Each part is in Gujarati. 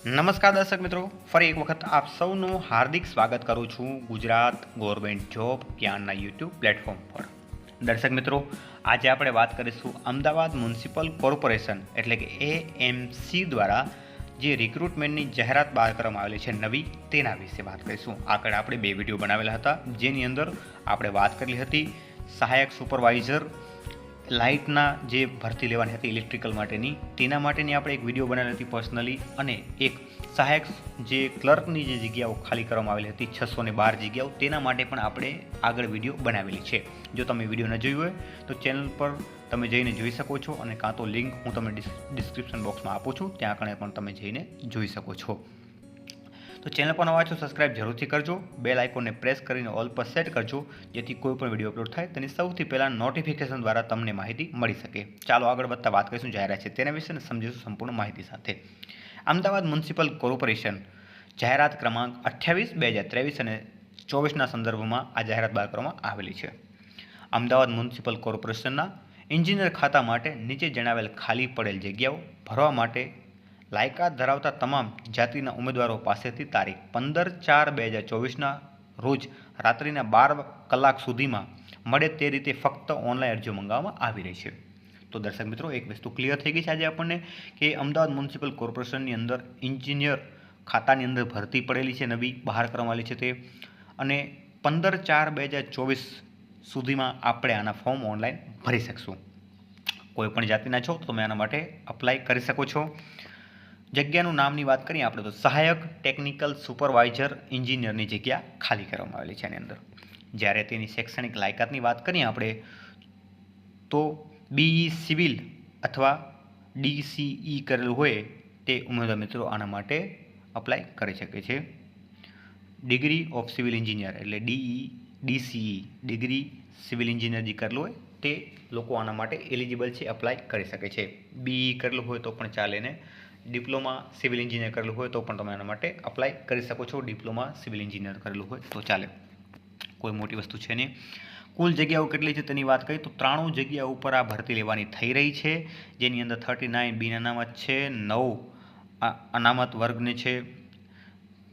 નમસ્કાર દર્શક મિત્રો, ફરી એક વખત આપ સૌનું હાર્દિક સ્વાગત કરું છું ગુજરાત ગવર્મેન્ટ જોબ જ્ઞાનના યુટ્યુબ પ્લેટફોર્મ પર. દર્શક મિત્રો, આજે આપણે વાત કરીશું અમદાવાદ મ્યુનિસિપલ કોર્પોરેશન, એટલે કે એએમસી દ્વારા જે રિક્રુટમેન્ટની જાહેરાત બહાર કરવામાં આવેલી છે નવી, તેના વિશે વાત કરીશું. આગળ આપણે બે વીડિયો બનાવેલા હતા, જેની અંદર આપણે વાત કરેલી હતી સહાયક સુપરવાઇઝર લાઇટના જે ભરતી લેવાની હતી ઇલેક્ટ્રિકલ માટેની, તેના માટેની આપણે એક વીડિયો બનાવેલી હતી પર્સનલી અને એક સહાયક જે ક્લર્કની જે જગ્યાઓ ખાલી કરવામાં આવેલી હતી, છસો ને બાર જગ્યાઓ, તેના માટે પણ આપણે આગળ વીડિયો બનાવેલી છે. જો તમે વીડિયો ન જોયું હોય, તો ચેનલ પર તમે જઈને જોઈ શકો છો અને કાં તો લિંક હું તમને ડિસ્ક્રિપ્શન બોક્સમાં આપું છું, ત્યાં કણે પણ તમે જઈને જોઈ શકો છો. તો ચેનલ પર નવા છો સબસ્ક્રાઇબ જરૂરથી કરજો બેલ આઇકોનને પ્રેસ કરીને ઓલ પર સેટ કરજો, જેથી કોઈ પણ વીડિયો અપલોડ થાય તેની સૌથી પહેલાં નોટિફિકેશન દ્વારા તમને માહિતી મળી શકે. ચાલો આગળ વધતા વાત કરીશું જાહેરાત છે તેના વિશે સમજીશું સંપૂર્ણ માહિતી સાથે. અમદાવાદ મ્યુનિસિપલ કોર્પોરેશન જાહેરાત ક્રમાંક અઠ્યાવીસ, બે હજાર ત્રેવીસ અને ચોવીસના સંદર્ભમાં આ જાહેરાત બહાર કરવામાં આવેલી છે. અમદાવાદ મ્યુનિસિપલ કોર્પોરેશનના એન્જિનિયર ખાતા માટે નીચે જણાવેલ ખાલી પડેલ જગ્યાઓ ભરવા માટે લાયકાત ધરાવતા તમામ જાતિના ઉમેદવારો પાસેથી તારીખ પંદર ચાર બે હજાર ચોવીસના રોજ રાત્રિના બાર કલાક સુધીમાં મળે તે રીતે ફક્ત ઓનલાઈન અરજીઓ મંગાવવામાં આવી રહી છે. તો દર્શક મિત્રો, એક વસ્તુ ક્લિયર થઈ ગઈ છે આજે આપણને કે અમદાવાદ મ્યુનિસિપલ કોર્પોરેશનની અંદર એન્જિનિયર ખાતાની અંદર ભરતી પડેલી છે, નવી બહાર કરવામાં છે તે. અને પંદર ચાર બે હજાર ચોવીસ સુધીમાં આપણે આના ફોર્મ ઓનલાઈન ભરી શકશું. કોઈપણ જાતિના છો તો તમે આના માટે અપ્લાય કરી શકો છો. જગ્યાનું નામની વાત કરીએ આપણે તો સહાયક ટેકનિકલ સુપરવાઇઝર એન્જિનિયરની જગ્યા ખાલી કરવામાં આવેલી છે એની અંદર. જ્યારે તેની શૈક્ષણિક લાયકાતની વાત કરીએ આપણે, તો બીઈ સિવિલ અથવા ડીસીઈ કરેલું હોય તે ઉમેદવાર મિત્રો આના માટે અપ્લાય કરી શકે છે. ડિગ્રી ઓફ સિવિલ એન્જિનિયર એટલે DE DCE degree civil engineer જે કરેલું હોય તે લોકો આના માટે એલિજિબલ છે અપ્લાય કરી શકે છે. બીઈ કરેલું હોય તો પણ ચાલે ને ડિપ્લોમા સિવિલ એન્જિનિયર કરેલું હોય તો પણ તમે એના માટે અપ્લાય કરી શકો છો. ડિપ્લોમા સિવિલ એન્જિનિયર કરેલું હોય તો ચાલે. કોઈ મોટી વસ્તુ છે નહીં. કુલ જગ્યાઓ કેટલી છે તેની વાત કરીએ તો ત્રાણું જગ્યા ઉપર આ ભરતી લેવાની થઈ રહી છે. જેની અંદર થર્ટી નાઇન બિન અનામત છે, નવ અનામત વર્ગને છે.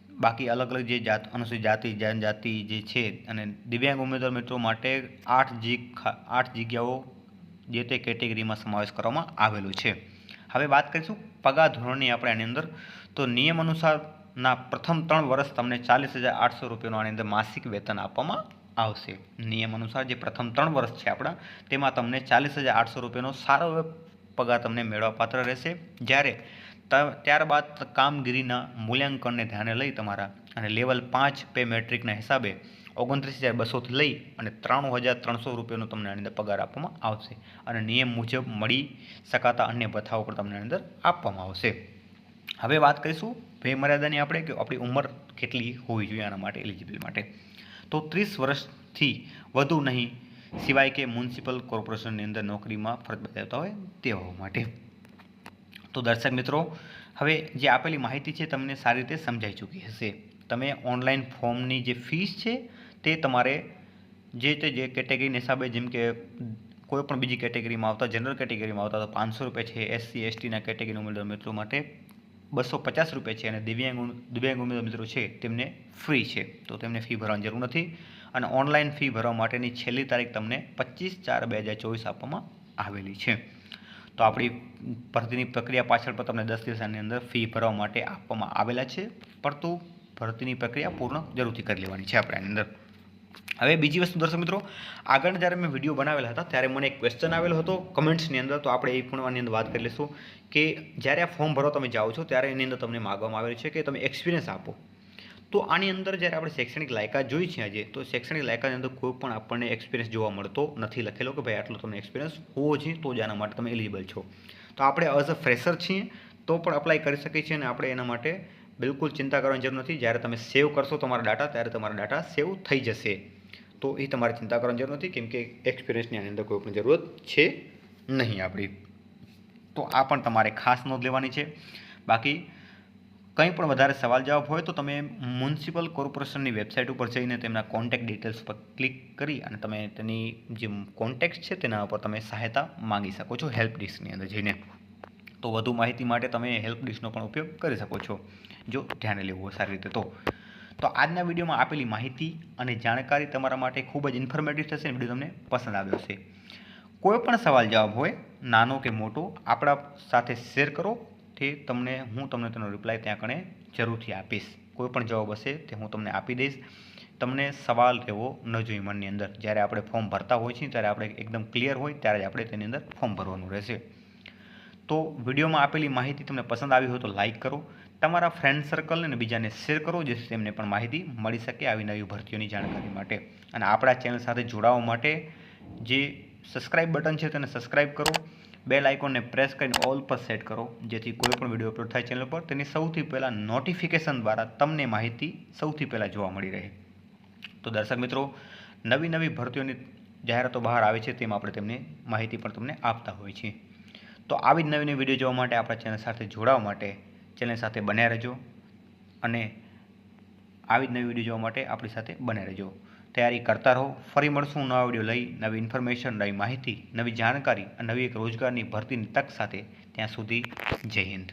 બાકી અલગ અલગ જે જાત અનુસૂચિત જાતિ, જનજાતિ જે છે અને દિવ્યાંગ ઉમેદવાર મિત્રો માટે આઠ જી આઠ જગ્યાઓ જે તે કેટેગરીમાં સમાવેશ કરવામાં આવેલો છે. હવે વાત કરીશું પગાર ધોરણની આપણે આની અંદર. તો નિયમ અનુસારના પ્રથમ ત્રણ વર્ષ તમને ચાલીસ હજાર આઠસો રૂપિયાનું આની અંદર માસિક વેતન આપવામાં આવશે. નિયમ અનુસાર જે પ્રથમ ત્રણ વર્ષ છે આપણા, તેમાં તમને ચાલીસ હજાર આઠસો રૂપિયાનો સારો પગાર તમને મેળવવાપાત્ર રહેશે. જ્યારે ત્યારબાદ કામગીરીના મૂલ્યાંકનને ધ્યાને લઈ તમારા અને લેવલ પાંચ પે મેટ્રિકના હિસાબે ઓગણત્રીસ હજાર બસોથી લઈ અને ત્રાણું હજાર ત્રણસો રૂપિયાનો તમને આની અંદર પગાર આપવામાં આવશે. અને નિયમ મુજબ મળી શકાતા અન્ય ભથ્થાઓ પણ તમને અંદર આપવામાં આવશે. હવે વાત કરીશું ભય મર્યાદાની આપણે કે આપણી ઉંમર કેટલી હોવી જોઈએ આના માટે એલિજિબલ માટે. તો ત્રીસ વર્ષથી વધુ નહીં, સિવાય કે મ્યુનિસિપલ કોર્પોરેશનની અંદર નોકરીમાં ફરજ બજાવતા હોય તેવા માટે. તો દર્શક મિત્રો, હવે જે આપેલી માહિતી છે તમને સારી રીતે સમજાઈ ચૂકી હશે. તમે ઓનલાઈન ફોર્મની જે ફીસ છે તે તમારે જે તે જે કેટેગરીના હિસાબે જેમ કે કોઈ પણ બીજી કેટેગરીમાં આવતા જનરલ કેટેગરીમાં આવતા, તો પાંચસો રૂપિયા છે એસસી એસટીના કેટેગરી ઉમેદવાર મિત્રો માટે બસો પચાસ રૂપિયા છે અને દિવ્યાંગ દિવ્યાંગ ઉમેદવાર મિત્રો છે, તેમને ફ્રી છે. તો તેમને ફી ભરવાની જરૂર નથી અને ઓનલાઈન ફી ભરવા માટેની છેલ્લી તારીખ તમને પચીસ ચાર બે હજાર ચોવીસ આપવામાં આવેલી છે. તો આપણી ભરતીની પ્રક્રિયા પાછળ પણ તમને દસ દિવસની અંદર ફી ભરવા માટે આપવામાં આવેલા છે. પરંતુ ભરતીની પ્રક્રિયા પૂર્ણ જરૂરથી કરી લેવાની છે આપણે આની અંદર. હવે બીજી વસ્તુ દર્શક મિત્રો, આગળ જ્યારે મેં વીડિયો બનાવેલા હતા, ત્યારે મને એક ક્વેશ્ચન આવેલો હતો કમેન્ટ્સની અંદર, તો આપણે એ પણ આની અંદર વાત કરી લઈશું કે જ્યારે આ ફોર્મ ભરવા તમે જાઓ છો, ત્યારે એની અંદર તમને માગવામાં આવેલું છે કે તમે એક્સપિરિયન્સ આપો. તો આની અંદર જ્યારે આપણે શૈક્ષણિક લાયકાત જોઈ છે આજે, તો શૈક્ષણિક લાયકાતની અંદર કોઈ પણ આપણને એક્સપિરિયન્સ જોવા મળતો નથી લખેલો કે ભાઈ આટલો તમને એક્સપિરિયન્સ હોવો જોઈએ, તો જ આના માટે તમે એલિજિબલ છો. તો આપણે એઝ અ ફ્રેશર છીએ, તો પણ અપ્લાય કરી શકીએ છીએ અને આપણે એના માટે બિલકુલ ચિંતા કરવાની જરૂર નથી. જ્યારે તમે સેવ કરશો તમારા ડાટા, ત્યારે તમારા ડાટા સેવ થઈ જશે. તો એ તમારે ચિંતા કરવાની જરૂર નથી. કેમ કે એક્સપિરિયન્સની આની અંદર કોઈ પણ જરૂરત છે નહીં આપણી. તો આ પણ તમારે ખાસ નોંધ લેવાની છે. બાકી કંઈ પણ વધારે સવાલ જવાબ હોય તો તમે મ્યુનિસિપલ કોર્પોરેશનની વેબસાઇટ ઉપર જઈને તેમના કોન્ટેક્ટ ડિટેલ્સ પર ક્લિક કરી અને તમે તેની જે કોન્ટેક્ટ છે તેના ઉપર તમે સહાયતા માગી શકો છો હેલ્પ ડિસ્કની અંદર જઈને. તો વધુ માહિતી માટે તમે હેલ્પ ડિસ્કનો પણ ઉપયોગ કરી શકો છો. જો ધ્યાને લેવું હોય સારી રીતે તો. તો આજના વિડીયોમાં આપેલી માહિતી અને જાણકારી તમારા માટે ખૂબ જ ઇન્ફોર્મેટિવ થશે વીડિયો તમને પસંદ આવ્યો હશે. કોઈ પણ સવાલ જવાબ હોય, નાનો કે મોટો, આપણા સાથે શેર કરો. તે તમને, હું તમને તેનો રિપ્લાય ત્યાં કણે જરૂરથી આપીશ. કોઈ પણ જવાબ હશે તે હું તમને આપી દઈશ. તમને સવાલ રહેવો ન જોઈએ મનની અંદર. જ્યારે આપણે ફોર્મ ભરતા હોય છીએ, ત્યારે આપણે એકદમ ક્લિયર હોય, ત્યારે જ આપણે તેની અંદર ફોર્મ ભરવાનું રહેશે. તો વિડીયોમાં આપેલી માહિતી તમને પસંદ આવી હોય તો લાઇક કરો, તમારા ફ્રેન્ડ સર્કલ અને બીજાને શેર કરો, જેથી તેમને પણ માહિતી મળી શકે આવી નવી ભરતીઓની જાણકારી માટે. અને આપણા ચેનલ સાથે જોડાવા માટે જે સબસ્ક્રાઇબ બટન છે તેને સબસ્ક્રાઇબ કરો બેલ આઇકોનને પ્રેસ કરીને ઓલ પર સેટ કરો, જેથી કોઈ પણ વીડિયો અપલોડ થાય ચેનલ પર, તેની સૌથી પહેલાં નોટિફિકેશન દ્વારા તમને માહિતી સૌથી પહેલાં જોવા મળી રહે. તો દર્શક મિત્રો, નવી નવી ભરતીઓની જાહેરાતો બહાર આવે છે તેમાં આપણે તેમને માહિતી પણ તમને આપતા હોય છીએ. તો આવી જ નવી નવી વીડિયો જોવા માટે આપણા ચેનલ સાથે જોડાવા માટે ચેનલ સાથે બન્યા રહેજો અને આવી જ નવી વીડિયો જોવા માટે આપણી સાથે બન્યા રહેજો. તૈયારી કરતા રહો. ફરી મળશું નવા વીડિયો લઈ, નવી ઇન્ફોર્મેશન નવી માહિતી, નવી જાણકારી અને નવી એક રોજગારની ભરતીની તક સાથે. ત્યાં સુધી જય હિન્દ.